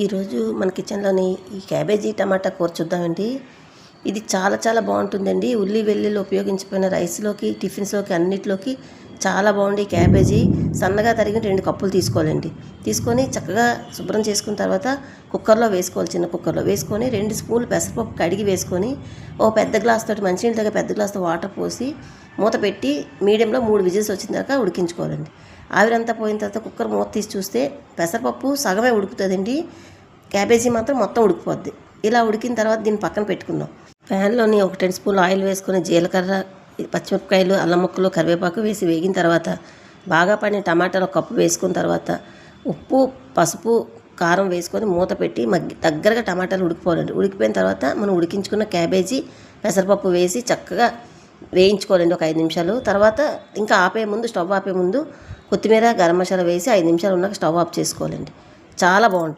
ఈరోజు మన కిచెన్లోని ఈ క్యాబేజీ టమాటా కూర చూద్దామండి. ఇది చాలా చాలా బాగుంటుందండి. ఉల్లి వెల్లుల్లి ఉపయోగించిపోయిన రైస్లోకి టిఫిన్స్లోకి అన్నిటిలోకి చాలా బాగుంది క్యాబేజీ. సన్నగా తరిగిన రెండు కప్పులు తీసుకోవాలండి. తీసుకొని చక్కగా శుభ్రం చేసుకున్న తర్వాత కుక్కర్లో వేసుకోవాలి చిన్న కుక్కర్లో వేసుకొని రెండు స్పూన్లు పెసరపప్పు కడిగి వేసుకొని ఓ పెద్ద గ్లాస్ తోటి మంచినీళ్ళ దగ్గర పెద్ద గ్లాస్తో వాటర్ పోసి మూత పెట్టి మీడియంలో మూడు విజిల్స్ వచ్చిన దాకా ఉడికించుకోవాలండి. ఆవిరంతా పోయిన తర్వాత కుక్కర్ మూత తీసి చూస్తే పెసరపప్పు సగమే ఉడుకుతుందండి. క్యాబేజీ మాత్రం మొత్తం ఉడికిపోద్ది. ఇలా ఉడికిన తర్వాత దీన్ని పక్కన పెట్టుకుందాం. ప్యాన్లోని ఒక టెన్ స్పూన్ ఆయిల్ వేసుకుని జీలకర్ర పచ్చిమిరపకాయలు అల్లం ముక్కలు కరివేపాకు వేసి వేగిన తర్వాత బాగా పడిన టమాటాలు ఒక కప్పు వేసుకున్న తర్వాత ఉప్పు పసుపు కారం వేసుకొని మూత పెట్టి మగ్గి దగ్గరగా టమాటాలు ఉడికిపోవాలండి. ఉడికిపోయిన తర్వాత మనం ఉడికించుకున్న క్యాబేజీ పెసరపప్పు వేసి చక్కగా వేయించుకోవాలండి ఒక ఐదు నిమిషాలు. తర్వాత ఇంకా ఆపే ముందు స్టవ్ ఆపే ముందు కొత్తిమీర గరం మసాలా వేసి ఐదు నిమిషాలు ఉన్నాక స్టవ్ ఆఫ్ చేసుకోవాలండి. చాలా బాగుంటుంది.